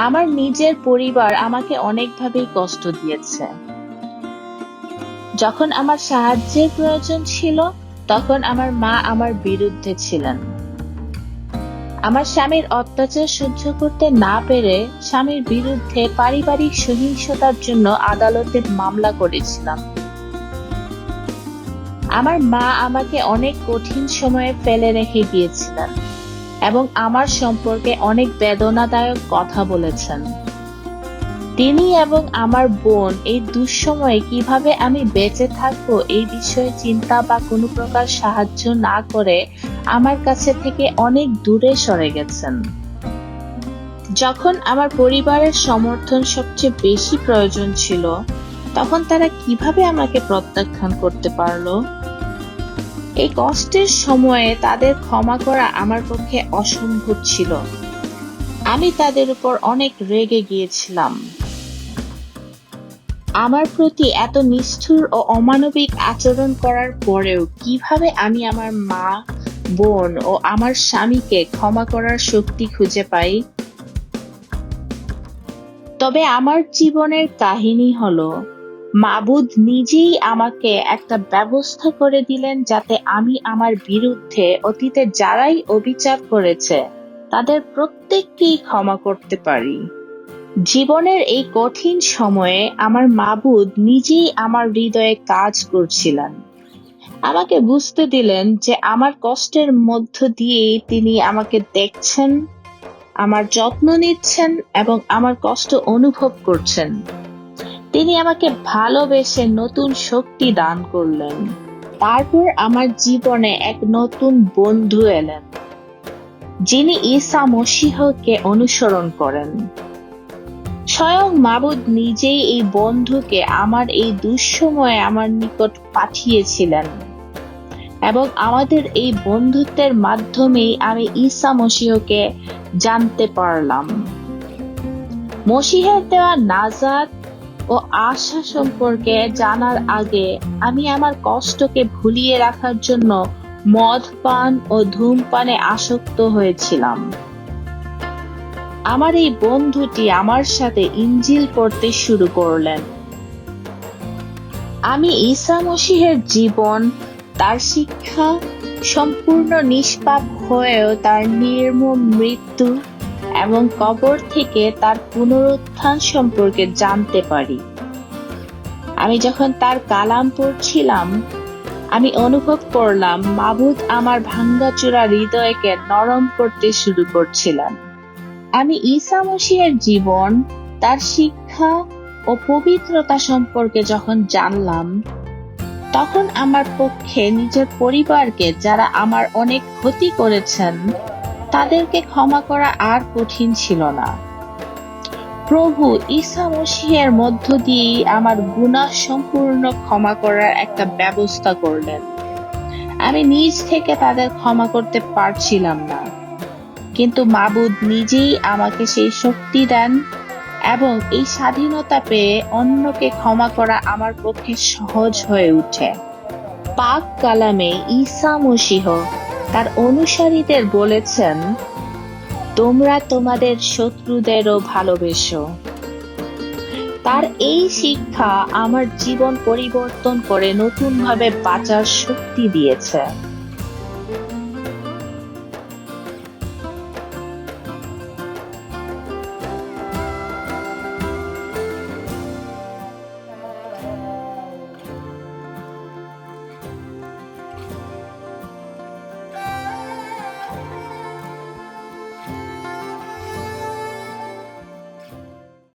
আমার নিজের পরিবার আমাকে অনেকভাবেই কষ্ট দিয়েছে। যখন আমার সাহায্যের প্রয়োজন ছিল, তখন আমার মা আমার বিরুদ্ধে ছিলেন। আমার স্বামীর অত্যাচার সহ্য করতে না পেরে স্বামীর বিরুদ্ধে পারিবারিক সহিংসতার জন্য আদালতে মামলা করেছিলাম। আমার মা আমাকে অনেক কঠিন সময়ে ফেলে রেখে গিয়েছিলেন। এবং আমার সম্পর্কে অনেক বেদনাদায়ক কথা বলেছেন। তিনি এবং আমার বোন এই দুঃসময়ে কীভাবে আমি বেঁচে থাকব এই বিষয়ে চিন্তা বা কোনো প্রকার সাহায্য না করে আমার কাছে থেকে অনেক দূরে সরে গেছেন। যখন আমার পরিবারের সমর্থন সবচেয়ে বেশি প্রয়োজন ছিল, তখন তারা কীভাবে আমাকে প্রত্যাখ্যান করতে পারল? এই কষ্টের সময়ে তাদের ক্ষমা করা আমার পক্ষে অসম্ভব ছিল। আমি তাদের উপর অনেক রেগে গিয়েছিলাম। আমার প্রতি এত নিষ্ঠুর ও অমানবিক আচরণ করার পরেও কীভাবে আমি আমার মা, বোন ও আমার স্বামীকে ক্ষমা করার শক্তি খুঁজে পাই? তবে আমার জীবনের কাহিনী হলো মাবুদ নিজেই আমাকে একটা ব্যবস্থা করে দিলেন যাতে আমি আমার বিরুদ্ধে অতীতে যারাই অবিচার করেছে, তাদের প্রত্যেককেই ক্ষমা করতে পারি। জীবনের এই কঠিন সময়ে আমার মাবুদ নিজেই আমার হৃদয়ে কাজ করছিলেন। আমাকে বুঝতে দিলেন যে আমার কষ্টের মধ্য দিয়েই তিনি আমাকে দেখছেন, আমার যত্ন নিচ্ছেন এবং আমার কষ্ট অনুভব করছেন। তিনি আমাকে ভালোবেসে নতুন শক্তি দান করলেন। তারপর আমার জীবনে এক নতুন বন্ধু এলেন, যিনি ঈসা মসিহকে অনুসরণ করেন। স্বয়ং মাবুদ নিজেই এই বন্ধুকে আমার এই দুঃসময়ে আমার নিকট পাঠিয়েছিলেন এবং আমাদের এই বন্ধুত্বের মাধ্যমেই আমি ঈসা মসিহকে জানতে পারলাম। মসিহের দেওয়া নাজাত ও আশা সম্পর্কে জানার আগে আমি আমার কষ্টকে ভুলিয়ে রাখার জন্য মদ পান ও ধূমপানে আসক্ত হয়েছিলাম। আমার এই বন্ধুটি আমার সাথে ইঞ্জিল পড়তে শুরু করলেন। আমি ঈসা মসিহের জীবন, তার শিক্ষা, সম্পূর্ণ নিষ্পাপ হয়েও তার নির্মম মৃত্যু এবং কবর থেকে তার পুনরুত্থান সম্পর্কে জানতে পারি। আমি যখন তার কালাম পড়ছিলাম, আমি অনুভব করলাম মাবুদ আমার ভাঙ্গাচূড়া হৃদয়কে নরম করতে শুরু করছিলেন। আমি ঈসা মসিহের জীবন, তার শিক্ষা ও পবিত্রতা সম্পর্কে যখন জানলাম, তখন আমার পক্ষে নিজের পরিবারকে যারা আমার অনেক ক্ষতি করেছেন তাদেরকে ক্ষমা করা আর কঠিন ছিল না। প্রভু ঈসা মসিহের মধ্য দিয়েই আমার গুনাহ সম্পূর্ণ ক্ষমা করার একটা ব্যবস্থা করলেন। আমি নিজ থেকে তাদের ক্ষমা করতে পারছিলাম না। কিন্তু মাবুদ নিজেই আমাকে সেই শক্তি দেন এবং এই স্বাধীনতা পেয়ে অন্যকে ক্ষমা করা আমার পক্ষে সহজ হয়ে উঠে। পাক কালামে ঈসা মসিহ তার অনুসারীদের বলেছেন, তোমরা তোমাদের শত্রুদেরও ভালোবেসো। তার এই শিক্ষা আমার জীবন পরিবর্তন করে নতুনভাবে বাঁচার শক্তি দিয়েছে।